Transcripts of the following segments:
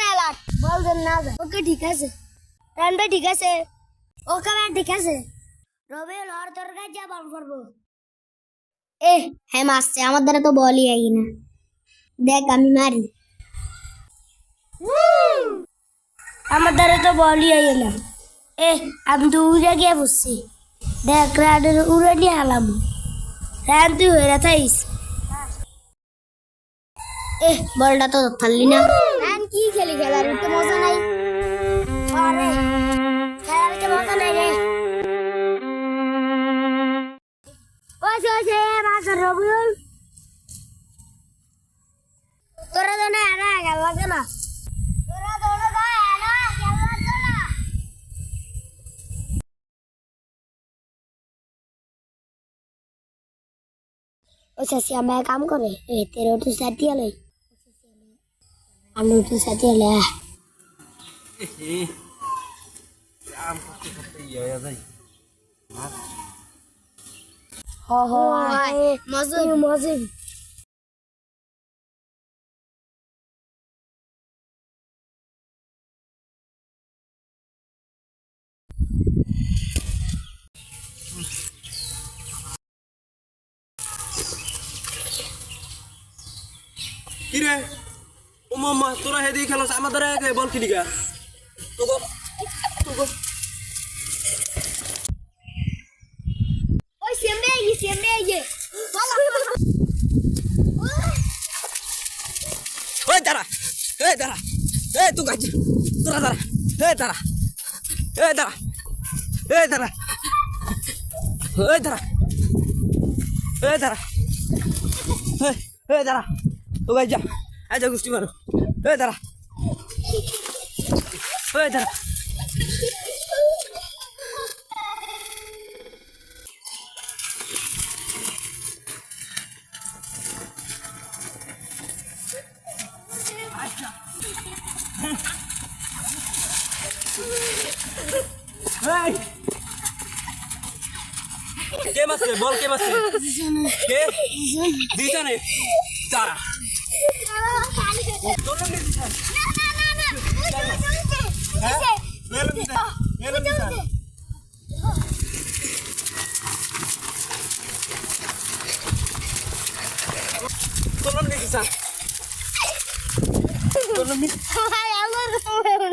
Alert বল দেন না ওকে ঠিক আছে। রানবে ঠিক আছে। ওকে ম্যাম ঠিক আছে। রবিউল হর তোর যা বল করব। এ হ্যাঁ মারছে। আমার দ্বারা তো বলই আই না। দেখ, আমি মারি। আমার দ্বারা তো বলই আই না। এ, আমি তো উড়ে গিয়ে বসছি। দেখ, রানের উড়ে নিয়ে রান তুই হয়ে থাইস এহ, বলটা তো থাললি না। এখন কি খেলি খেলার তো মজা নাই। আরে, খেলার তো মজা নাই রে। ওই ওই সে মাছের তোরা তো না। গেল না। ওই চাষি আমায় কাম করে এ তেরো টু সাত দিয়ে লই Alô, tu sabe ele é? Hehe. Ah, não posso fazer isso aí, daí. Ho ho. Mas eu, mas eu. Tire! ও মাম্মা তোরা হেদি খেলাস আমাদের আগে বল কিনিকা তোগো তোগো ওই সেমরে আইয়ে সেমরে আইয়ে ওই দাঁড়া এই দাঁড়া এই তুই গাছ তোরা দাঁড়া এই দাঁড়া এই দাঁড়া এই দাঁড়া এই দাঁড়া এই দাঁড়া এই দাঁড়া তো যা। আজ গোষ্ঠী মারো। এই দাঁড়া। এই দাঁড়া। কে মাসে বল কে মাসে কে? দিশানে তোর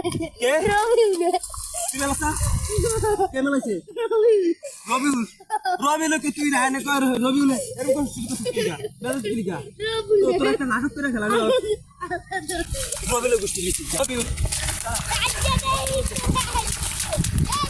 কি? নাম কি রবিউল রবিউল কে তুই রায় না কর রবিউল এরকম শুরু করছিস কি গা, বেরোস কি গা তো তোর একটা নাটক করে খেলা রবিউল গুষ্টি লিখছিস রবিউল Hey!